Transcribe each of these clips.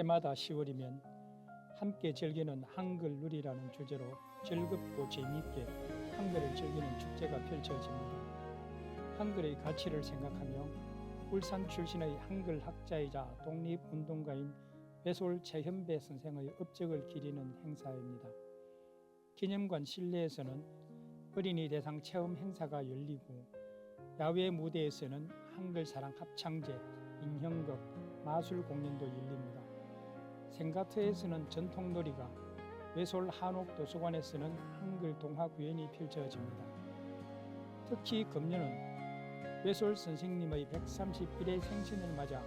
해마다 10월이면 함께 즐기는 한글 누리라는 주제로 즐겁고 재미있게 한글을 즐기는 축제가 펼쳐집니다. 한글의 가치를 생각하며 울산 출신의 한글 학자이자 독립운동가인 외솔 최현배 선생의 업적을 기리는 행사입니다. 기념관 실내에서는 어린이 대상 체험 행사가 열리고 야외 무대에서는 한글 사랑 합창제, 인형극, 마술 공연도 열립니다. 생가트에서는 전통놀이가, 외솔 한옥 도서관에 서는 한글 동화 구연이 펼쳐집니다. 특히 금년은 외솔 선생님의 131회 생신을 맞아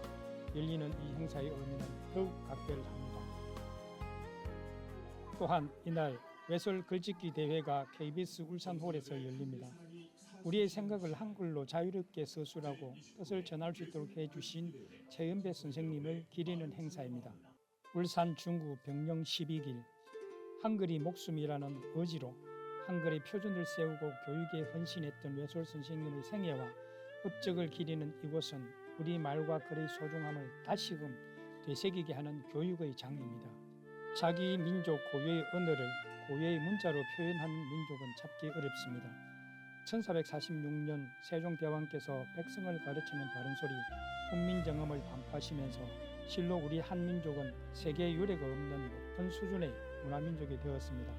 열리는 이 행사의 의미는 더욱 각별합니다. 또한 이날 외솔 글짓기 대회가 KBS 울산홀에서 열립니다. 우리의 생각을 한글로 자유롭게 서술하고 뜻을 전할 수 있도록 해주신 최은배 선생님을 기리는 행사입니다. 울산 중구 병영 12길 한글이 목숨이라는 의지로 한글의 표준을 세우고 교육에 헌신했던 외솔 선생님의 생애와 업적을 기리는 이곳은 우리 말과 글의 소중함을 다시금 되새기게 하는 교육의 장입니다. 자기 민족 고유의 언어를 고유의 문자로 표현하는 민족은 찾기 어렵습니다. 1446년 세종대왕께서 백성을 가르치는 바른소리 훈민정음을 반포하시면서 실로 우리 한민족은 세계 유례가 없는 높은 수준의 문화민족이 되었습니다.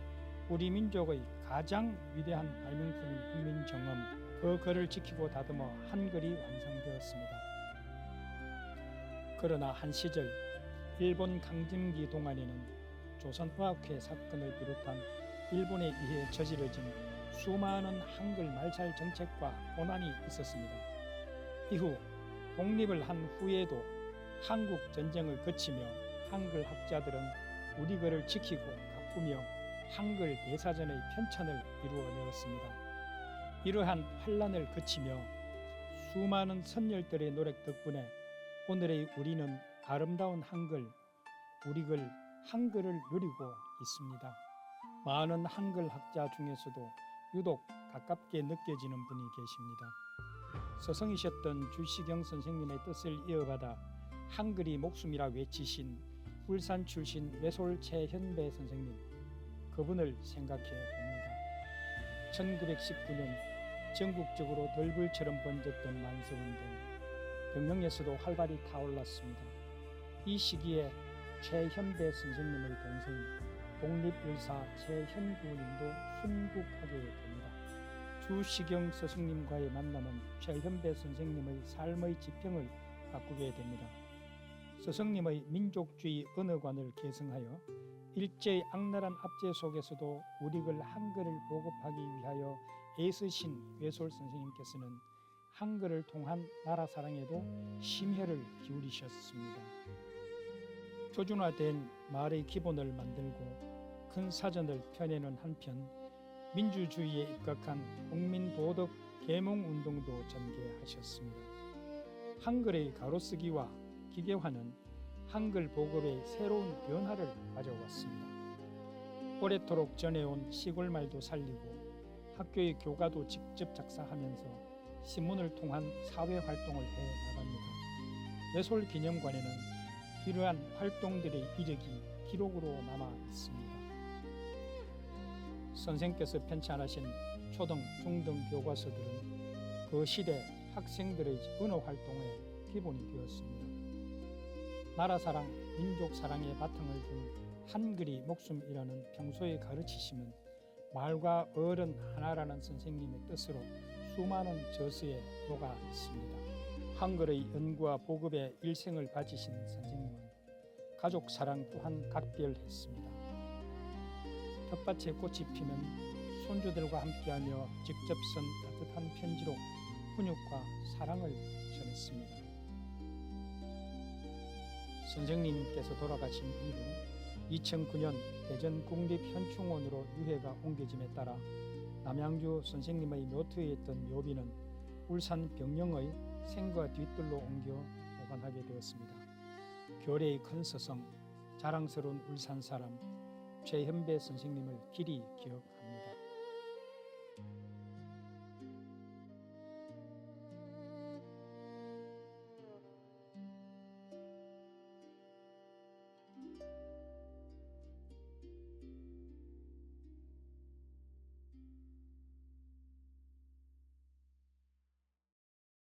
우리 민족의 가장 위대한 발명품인 훈민정음 그 글을 지키고 다듬어 한글이 완성되었습니다. 그러나 한 시절 일본 강점기 동안에는 조선의학회 사건을 비롯한 일본에 의해 저지러진 수많은 한글 말살 정책과 고난이 있었습니다. 이후 독립을 한 후에도 한국 전쟁을 거치며 한글 학자들은 우리 글을 지키고 가꾸며 한글 대사전의 편찬을 이루어 내었습니다. 이러한 환란을 거치며 수많은 선열들의 노력 덕분에 오늘의 우리는 아름다운 한글, 우리 글 한글을 누리고 있습니다. 많은 한글 학자 중에서도 유독 가깝게 느껴지는 분이 계십니다. 서성이셨던 주시경 선생님의 뜻을 이어받아 한글이 목숨이라 외치신 울산 출신 외솔 최현배 선생님 그분을 생각해 봅니다. 1919년 전국적으로 덜불처럼 번졌던 만세운동 병영에서도 활발히 타올랐습니다. 이 시기에 최현배 선생님의 동생 독립일사 최현구님도 순국하게. 주시경 스승님과의 만남은 최현배 선생님의 삶의 지평을 바꾸게 됩니다. 스승님의 민족주의 언어관을 계승하여 일제의 악랄한 압제 속에서도 우리글 한글을 보급하기 위하여 애쓰신 외솔 선생님께서는 한글을 통한 나라 사랑에도 심혈을 기울이셨습니다. 표준화된 말의 기본을 만들고 큰 사전을 펴내는 한편 민주주의에 입각한 국민 도덕 계몽 운동도 전개하셨습니다. 한글의 가로쓰기와 기계화는 한글 보급의 새로운 변화를 가져왔습니다. 오래도록 전해온 시골 말도 살리고 학교의 교과도 직접 작사하면서 신문을 통한 사회 활동을 해 나갑니다. 외솔 기념관에는 이러한 활동들의 이력이 기록으로 남아 있습니다. 선생께서 편찬하신 초등, 중등 교과서들은 그 시대 학생들의 언어 활동의 기본이 되었습니다. 나라 사랑, 민족 사랑의 바탕을 둔 한글이 목숨이라는 평소의 가르치심은 말과 어른 하나라는 선생님의 뜻으로 수많은 저서에 녹아 있습니다. 한글의 연구와 보급에 일생을 바치신 선생님은 가족 사랑 또한 각별했습니다. 텃밭에 꽃이 피면 손주들과 함께하며 직접 쓴 따뜻한 편지로 훈육과 사랑을 전했습니다. 선생님께서 돌아가신 이후 2009년 대전 국립현충원으로 유해가 옮겨짐에 따라 남양주 선생님의 묘트에 있던 묘비는 울산 병영의 생과 뒤뜰로 옮겨 보관하게 되었습니다. 교래의 큰 서성, 자랑스러운 울산 사람 최현배 선생님을 길이 기억합니다.